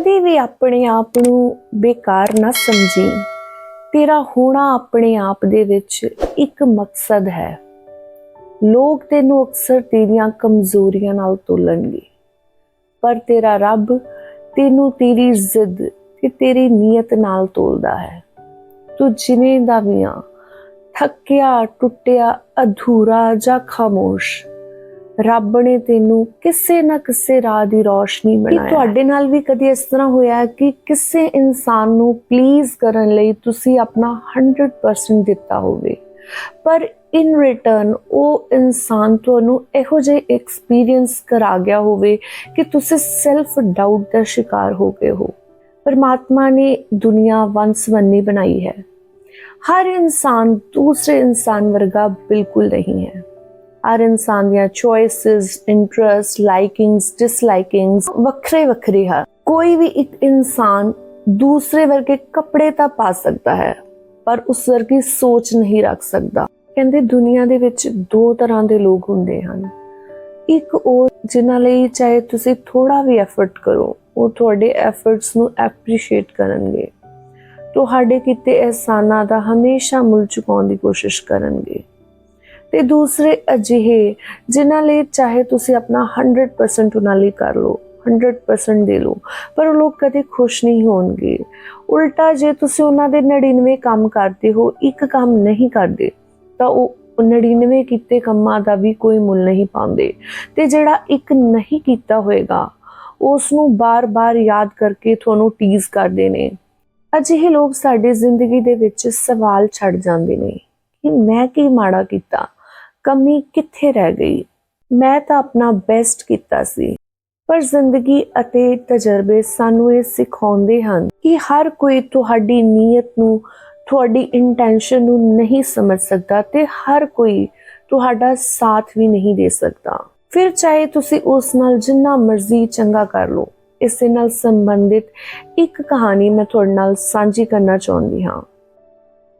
ਕਦੇ ਵੀ ਆਪਣੇ ਆਪ ਨੂੰ ਬੇਕਾਰ ਨਾ ਸਮਝੀ। ਤੇਰਾ ਹੋਣਾ ਆਪਣੇ ਆਪ ਦੇ ਵਿੱਚ ਇੱਕ ਮਕਸਦ ਹੈ। ਲੋਕ ਤੈਨੂੰ ਅਕਸਰ ਤੇਰੀਆਂ ਕਮਜ਼ੋਰੀਆਂ ਨਾਲ ਤੋਲਣਗੇ। ਪਰ ਤੇਰਾ ਰੱਬ ਤੈਨੂੰ ਤੇਰੀ ਜ਼ਿੱਦ ਤੇ ਤੇਰੀ ਨੀਅਤ ਨਾਲ ਤੋਲਦਾ ਹੈ। ਤੂੰ ਜਿਵੇਂ ਦਾ ਵੀ ਆ, ਥੱਕਿਆ, ਟੁੱਟਿਆ, ਅਧੂਰਾ ਜਾਂ ਖਾਮੋਸ਼ ਰੱਬ ਨੇ ਤੈਨੂੰ ਕਿਸੇ ਨਾ ਕਿਸੇ ਰਾਹ ਦੀ ਰੋਸ਼ਨੀ ਬਣਾਇਆ। ਤੁਹਾਡੇ ਨਾਲ ਵੀ ਕਦੀ ਇਸ ਤਰ੍ਹਾਂ ਹੋਇਆ ਕਿ ਕਿਸੇ ਇਨਸਾਨ ਨੂੰ ਪਲੀਜ਼ ਕਰਨ ਲਈ ਤੁਸੀਂ ਆਪਣਾ 100% ਦਿੱਤਾ ਹੋਵੇ? ਪਰ ਇਨ ਰਿਟਰਨ ਉਹ ਇਨਸਾਨ ਤੁਹਾਨੂੰ ਇਹੋ ਜਿਹੇ ਐਕਸਪੀਰੀਅੰਸ ਕਰਾ ਗਿਆ ਹੋਵੇ ਕਿ ਤੁਸੀਂ ਸੈਲਫ ਡਾਊਟ ਦਾ ਸ਼ਿਕਾਰ ਹੋ ਗਏ ਹੋ। ਪਰਮਾਤਮਾ ਨੇ ਦੁਨੀਆ ਵੰਸਵੰਨੀ ਬਣਾਈ ਹੈ। ਹਰ ਇਨਸਾਨ ਦੂਸਰੇ ਇਨਸਾਨ ਵਰਗਾ ਬਿਲਕੁਲ ਨਹੀਂ ਹੈ। ਹਰ ਇਨਸਾਨ ਦੀਆਂ ਚੋਇਸਸ ਇੰਟਰਸਟ ਲਾਈਕਿੰਗਸ ਡਿਸਲਾਈਕਿੰਗਸ ਵੱਖਰੇ ਵੱਖਰੇ ਹਨ। ਕੋਈ ਵੀ ਇੱਕ ਇਨਸਾਨ ਦੂਸਰੇ ਵਰਗੇ ਕੱਪੜੇ ਤਾਂ ਪਾ ਸਕਦਾ ਹੈ, ਪਰ ਉਸ ਵਰਗੀ ਸੋਚ ਨਹੀਂ ਰੱਖ ਸਕਦਾ। ਕਹਿੰਦੇ ਦੁਨੀਆ ਦੇ ਵਿੱਚ ਦੋ ਤਰ੍ਹਾਂ ਦੇ ਲੋਕ ਹੁੰਦੇ ਹਨ। ਇੱਕ ਉਹ ਜਿਨ੍ਹਾਂ ਲਈ ਚਾਹੇ ਤੁਸੀਂ ਥੋੜਾ ਵੀ ਐਫਰਟ ਕਰੋ, ਉਹ ਤੁਹਾਡੇ ਐਫਰਟਸ ਨੂੰ ਐਪਰੀਸ਼ੀਏਟ ਕਰਨਗੇ। ਤੁਹਾਡੇ ਕੀਤੇ ਅਹਿਸਾਨਾਂ ਦਾ ਹਮੇਸ਼ਾ ਮੁੱਲ ਚੁਕਾਉਣ ਦੀ ਕੋਸ਼ਿਸ਼ ਕਰਨਗੇ। ਤੇ ਦੂਸਰੇ ਅਜਿਹੇ ਜਿਨ੍ਹਾਂ ਲਈ ਚਾਹੇ ਤੁਸੀਂ ਆਪਣਾ 100% ਉਹਨਾਂ ਲਈ ਕਰ ਲਓ 100% ਦੇ ਲਓ, ਪਰ ਉਹ ਲੋਕ ਕਦੇ ਖੁਸ਼ ਨਹੀਂ ਹੋਣਗੇ। ਉਲਟਾ ਜੇ ਤੁਸੀਂ ਉਹਨਾਂ ਦੇ 99 ਕੰਮ ਕਰਦੇ ਹੋ, ਇੱਕ ਕੰਮ ਨਹੀਂ ਕਰਦੇ, ਤਾਂ ਉਹ 99 ਕੀਤੇ ਕੰਮਾਂ ਦਾ ਵੀ ਕੋਈ ਮੁੱਲ ਨਹੀਂ ਪਾਉਂਦੇ। ਤੇ ਜਿਹੜਾ ਇੱਕ ਨਹੀਂ ਕੀਤਾ ਹੋਏਗਾ ਉਸ ਨੂੰ ਬਾਰ-ਬਾਰ ਯਾਦ ਕਰਕੇ ਤੁਹਾਨੂੰ ਟੀਜ਼ ਕਰਦੇ ਨੇ। ਅਜਿਹੇ ਲੋਕ ਸਾਡੀ ਜ਼ਿੰਦਗੀ ਦੇ ਵਿੱਚ ਸਵਾਲ ਛੱਡ ਜਾਂਦੇ ਨੇ ਕਿ ਮੈਂ ਕੀ ਮਾੜਾ ਕੀਤਾ? ਕਮੀ ਕਿੱਥੇ ਰਹਿ ਗਈ? ਮੈਂ ਤਾਂ ਆਪਣਾ ਬੈਸਟ ਕੀਤਾ ਸੀ। ਪਰ ਜ਼ਿੰਦਗੀ ਅਤੇ ਤਜਰਬੇ ਸਾਨੂੰ ਇਹ ਸਿਖਾਉਂਦੇ ਹਨ ਕਿ ਹਰ ਕੋਈ ਤੁਹਾਡੀ ਨੀਅਤ ਨੂੰ, ਤੁਹਾਡੀ ਇੰਟੈਂਸ਼ਨ ਨੂੰ ਨਹੀਂ ਸਮਝ ਸਕਦਾ ਤੇ ਹਰ ਕੋਈ ਤੁਹਾਡਾ ਸਾਥ ਵੀ ਨਹੀਂ ਦੇ ਸਕਦਾ। ਫਿਰ ਚਾਹੇ ਤੁਸੀਂ ਉਸ ਨਾਲ ਜਿੰਨਾ ਮਰਜ਼ੀ ਚੰਗਾ ਕਰ ਲਓ, ਇਸ ਨਾਲ ਸੰਬੰਧਿਤ ਇੱਕ ਕਹਾਣੀ ਮੈਂ ਤੁਹਾਡੇ ਨਾਲ ਸਾਂਝੀ ਕਰਨਾ ਚਾਹੁੰਦੀ ਹਾਂ।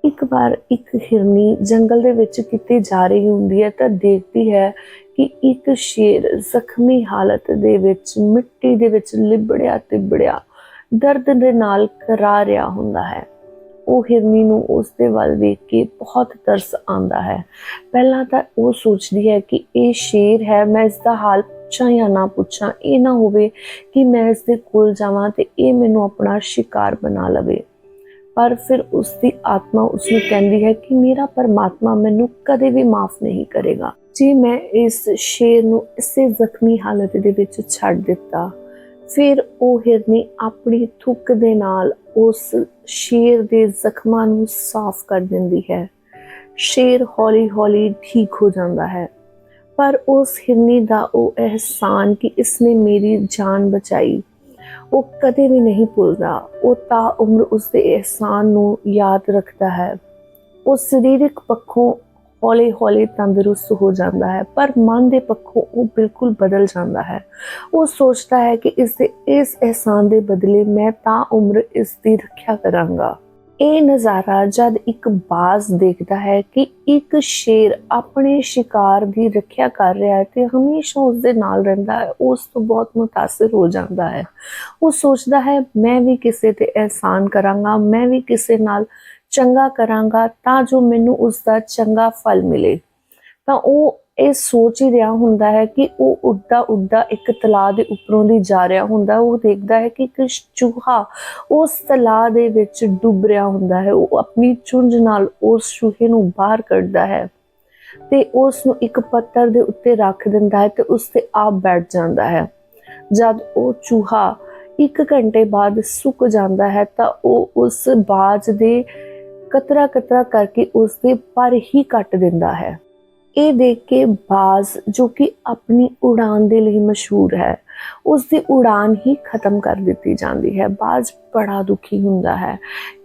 ਇੱਕ ਵਾਰ ਇੱਕ ਹਿਰਨੀ ਜੰਗਲ ਦੇ ਵਿੱਚ ਕਿਤੇ ਜਾ ਰਹੀ ਹੁੰਦੀ ਹੈ ਤਾਂ ਦੇਖਦੀ ਹੈ ਕਿ ਇੱਕ ਸ਼ੇਰ ਜ਼ਖਮੀ ਹਾਲਤ ਦੇ ਵਿੱਚ ਮਿੱਟੀ ਦੇ ਵਿੱਚ ਲਿਬੜਿਆ ਤਿਬੜਿਆ ਦਰਦ ਦੇ ਨਾਲ ਕਰਾ ਰਿਹਾ ਹੁੰਦਾ ਹੈ। ਉਹ ਹਿਰਨੀ ਨੂੰ ਉਸ ਦੇ ਵੱਲ ਵੇਖ ਕੇ ਬਹੁਤ ਤਰਸ ਆਉਂਦਾ ਹੈ। ਪਹਿਲਾਂ ਤਾਂ ਉਹ ਸੋਚਦੀ ਹੈ ਕਿ ਇਹ ਸ਼ੇਰ ਹੈ, ਮੈਂ ਇਸ ਦਾ ਹਾਲ ਪੁੱਛਾਂ ਜਾਂ ਨਾ ਪੁੱਛਾਂ, ਇਹ ਨਾ ਹੋਵੇ ਕਿ ਮੈਂ ਇਸ ਦੇ ਕੋਲ ਜਾਵਾਂ ਤੇ ਇਹ ਮੈਨੂੰ ਆਪਣਾ ਸ਼ਿਕਾਰ ਬਣਾ ਲਵੇ। ਪਰ ਫਿਰ ਉਸ ਦੀ ਆਤਮਾ ਉਸ ਨੂੰ ਕਹਿੰਦੀ ਹੈ ਕਿ ਮੇਰਾ ਪਰਮਾਤਮਾ ਮੈਨੂੰ ਕਦੇ ਵੀ ਮਾਫ ਨਹੀਂ ਕਰੇਗਾ। ਜੇ ਮੈਂ ਇਸ ਸ਼ੇਰ ਨੂੰ ਇਸੇ ਜ਼ਖਮੀ ਹਾਲਤ ਦੇ ਵਿੱਚ ਛੱਡ ਦਿੱਤਾ, ਫਿਰ ਉਹ ਹਿਰਨੀ ਆਪਣੀ ਥੁੱਕ ਦੇ ਨਾਲ ਉਸ ਸ਼ੇਰ ਦੇ ਜ਼ਖਮਾਂ ਨੂੰ ਸਾਫ਼ ਕਰ ਦਿੰਦੀ ਹੈ। ਸ਼ੇਰ ਹੌਲੀ-ਹੌਲੀ ਠੀਕ ਹੋ ਜਾਂਦਾ ਹੈ। ਪਰ ਉਸ ਹਿਰਨੀ ਦਾ ਉਹ ਅਹਿਸਾਨ ਕਿ ਇਸਨੇ ਮੇਰੀ ਜਾਨ ਬਚਾਈ। ਉਹ ਕਦੇ ਵੀ ਨਹੀਂ ਭੁੱਲਦਾ। ਉਹ ਤਾਂ ਉਮਰ ਉਸ ਦੇ ਅਹਿਸਾਨ ਨੂੰ ਯਾਦ ਰੱਖਦਾ ਹੈ। ਉਹ ਸਰੀਰਕ ਪੱਖੋਂ ਹੌਲੀ-ਹੌਲੀ ਤੰਦਰੁਸਤ ਹੋ ਜਾਂਦਾ ਹੈ, ਪਰ ਮਨ ਦੇ ਪੱਖੋਂ ਉਹ ਬਿਲਕੁਲ ਬਦਲ ਜਾਂਦਾ ਹੈ। ਉਹ ਸੋਚਦਾ ਹੈ ਕਿ ਇਸ ਦੇ ਇਸ ਅਹਿਸਾਨ ਦੇ ਬਦਲੇ ਮੈਂ ਤਾਂ ਉਮਰ ਇਸ ਦੀ ਰੱਖਿਆ ਕਰਾਂਗਾ। ਇਹ ਨਜ਼ਾਰਾ ਜਦ ਇੱਕ ਬਾਜ਼ ਦੇਖਦਾ ਹੈ ਕਿ ਇੱਕ ਸ਼ੇਰ ਆਪਣੇ ਸ਼ਿਕਾਰ ਦੀ ਰੱਖਿਆ ਕਰ ਰਿਹਾ ਹੈ ਤੇ ਹਮੇਸ਼ਾ ਉਸ ਦੇ ਨਾਲ ਰਹਿੰਦਾ ਹੈ, ਉਸ ਤੋਂ ਬਹੁਤ ਮੁਤਾਸਰ ਹੋ ਜਾਂਦਾ ਹੈ। ਉਹ ਸੋਚਦਾ ਹੈ, ਮੈਂ ਵੀ ਕਿਸੇ ਤੇ ਅਹਿਸਾਨ ਕਰਾਂਗਾ, ਮੈਂ ਵੀ ਕਿਸੇ ਨਾਲ ਚੰਗਾ ਕਰਾਂਗਾ ਤਾਂ ਜੋ ਮੈਨੂੰ ਉਸ ਦਾ ਚੰਗਾ ਫਲ ਮਿਲੇ। ਤਾਂ ਉਹ ਇਹ ਸੋਚ ਹੀ ਰਿਹਾ ਹੁੰਦਾ ਹੈ ਕਿ ਉਹ ਉੱਡਦਾ ਉੱਡਦਾ ਇੱਕ ਤਲਾਅ ਦੇ ਉੱਪਰੋਂ ਦੀ ਜਾ ਰਿਹਾ ਹੁੰਦਾ ਉਹ ਦੇਖਦਾ ਹੈ ਕਿ ਇੱਕ ਚੂਹਾ ਉਸ ਤਲਾਅ ਦੇ ਵਿੱਚ ਡੁੱਬ ਰਿਹਾ ਹੁੰਦਾ ਹੈ। ਉਹ ਆਪਣੀ ਚੁੰਝ ਨਾਲ ਉਸ ਚੂਹੇ ਨੂੰ ਬਾਹਰ ਕੱਢਦਾ ਹੈ ਤੇ ਉਸ ਨੂੰ ਇੱਕ ਪੱਥਰ ਦੇ ਉੱਤੇ ਰੱਖ ਦਿੰਦਾ ਹੈ ਤੇ ਉਸ ਤੇ ਆਪ ਬੈਠ ਜਾਂਦਾ ਹੈ। ਜਦ ਉਹ ਚੂਹਾ ਇੱਕ ਘੰਟੇ ਬਾਅਦ ਸੁੱਕ ਜਾਂਦਾ ਹੈ ਤਾਂ ਉਹ ਉਸ ਬਾਜ ਦੇ ਕਤਰਾ ਕਤਰਾ ਕਰਕੇ ਉਸ ਦੇ ਪਰ ਹੀ ਕੱਟ ਦਿੰਦਾ ਹੈ। ਇਹ ਦੇਖ ਕੇ ਬਾਜ਼, ਜੋ ਕਿ ਆਪਣੀ ਉਡਾਨ ਦੇ ਲਈ ਮਸ਼ਹੂਰ ਹੈ ਉਸ ਦੀ ਉਡਾਨ ਹੀ ਖਤਮ ਕਰ ਦਿੱਤੀ ਜਾਂਦੀ ਹੈ। ਬਾਜ਼ ਬੜਾ ਦੁਖੀ ਹੁੰਦਾ ਹੈ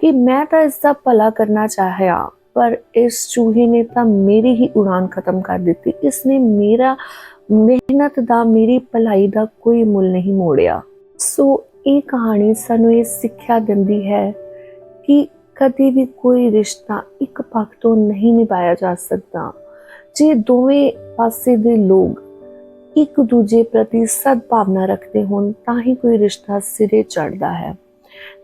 ਕਿ ਮੈਂ ਤਾਂ ਇਸ ਦਾ ਭਲਾ ਕਰਨਾ ਚਾਹਿਆ, ਪਰ ਇਸ ਚੂਹੇ ਨੇ ਤਾਂ ਮੇਰੀ ਹੀ ਉਡਾਨ ਖਤਮ ਕਰ ਦਿੱਤੀ। ਇਸ ਨੇ ਮੇਰਾ ਮਿਹਨਤ ਦਾ, ਮੇਰੀ ਭਲਾਈ ਦਾ ਕੋਈ ਮੁੱਲ ਨਹੀਂ ਮੋੜਿਆ। ਸੋ ਇਹ ਕਹਾਣੀ ਸਾਨੂੰ ਇਹ ਸਿੱਖਿਆ ਦਿੰਦੀ ਹੈ ਕਿ ਕਦੇ ਵੀ ਕੋਈ ਰਿਸ਼ਤਾ ਇੱਕ ਪੱਖ ਤੋਂ ਨਹੀਂ ਨਿਭਾਇਆ ਜਾ ਸਕਦਾ। ਜੇ ਦੋਵੇਂ ਪਾਸੇ ਦੇ ਲੋਕ ਇੱਕ ਦੂਜੇ ਪ੍ਰਤੀ ਸਦਭਾਵਨਾ ਰੱਖਦੇ ਹੋਣ, ਤਾਂ ਹੀ ਕੋਈ ਰਿਸ਼ਤਾ ਸਿਰੇ ਚੜਦਾ ਹੈ।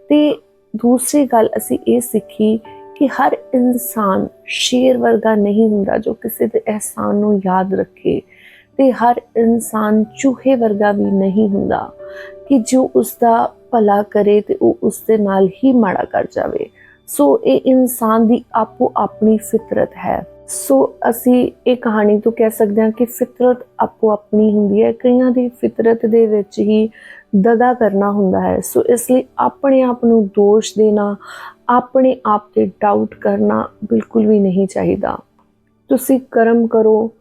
ਤੇ ਦੂਸਰੀ ਗੱਲ ਅਸੀਂ ਇਹ ਸਿੱਖੀ ਕਿ ਹਰ ਇਨਸਾਨ ਸ਼ੇਰ ਵਰਗਾ ਨਹੀਂ ਹੁੰਦਾ ਜੋ ਕਿਸੇ ਦੇ ਅਹਿਸਾਨ ਨੂੰ ਯਾਦ ਰੱਖੇ। ਤੇ ਹਰ ਇਨਸਾਨ ਚੂਹੇ ਵਰਗਾ ਵੀ ਨਹੀਂ ਹੁੰਦਾ ਕਿ ਜੋ ਉਸ ਦਾ ਭਲਾ ਕਰੇ ਤੇ ਉਹ ਉਸ ਦੇ ਨਾਲ ਹੀ ਮਾੜਾ ਕਰ ਜਾਵੇ। ਸੋ ਇਹ ਇਨਸਾਨ ਦੀ ਆਪੋ ਆਪਣੀ ਫਿਤਰਤ ਹੈ। ਸੋ ਅਸੀਂ ਇਹ ਕਹਾਣੀ ਤੋਂ ਕਹਿ ਸਕਦੇ ਹਾਂ ਕਿ ਫਿਤਰਤ ਆਪੋ ਆਪਣੀ ਹੁੰਦੀ ਹੈ। ਕਈਆਂ ਦੀ ਫਿਤਰਤ ਦੇ ਵਿੱਚ ਹੀ ਦਗਾ ਕਰਨਾ ਹੁੰਦਾ ਹੈ। ਸੋ ਇਸ ਲਈ ਆਪਣੇ ਆਪ ਨੂੰ ਦੋਸ਼ ਦੇਣਾ, ਆਪਣੇ ਆਪ ਤੇ ਡਾਊਟ ਕਰਨਾ ਬਿਲਕੁਲ ਵੀ ਨਹੀਂ ਚਾਹੀਦਾ। ਤੁਸੀਂ ਕਰਮ ਕਰੋ,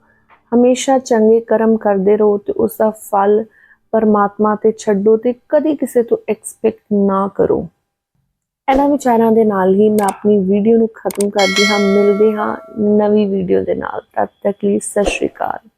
ਹਮੇਸ਼ਾ ਚੰਗੇ ਕਰਮ ਕਰਦੇ ਰਹੋ ਤੇ ਉਸ ਦਾ ਫਲ ਪਰਮਾਤਮਾ ਤੇ ਛੱਡੋ ਤੇ ਕਦੀ ਕਿਸੇ ਤੋਂ ਐਕਸਪੈਕਟ ਨਾ ਕਰੋ। ਇਹਨਾਂ ਵਿਚਾਰਾਂ ਦੇ ਨਾਲ ਹੀ ਮੈਂ ਆਪਣੀ ਵੀਡੀਓ ਨੂੰ ਖਤਮ ਕਰਦੀ ਹਾਂ, ਮਿਲਦੇ ਹਾਂ ਨਵੀਂ ਵੀਡੀਓ ਦੇ ਨਾਲ। ਤਦ ਤੱਕ ਲਈ ਸਤਿ ਸ਼੍ਰੀ ਅਕਾਲ।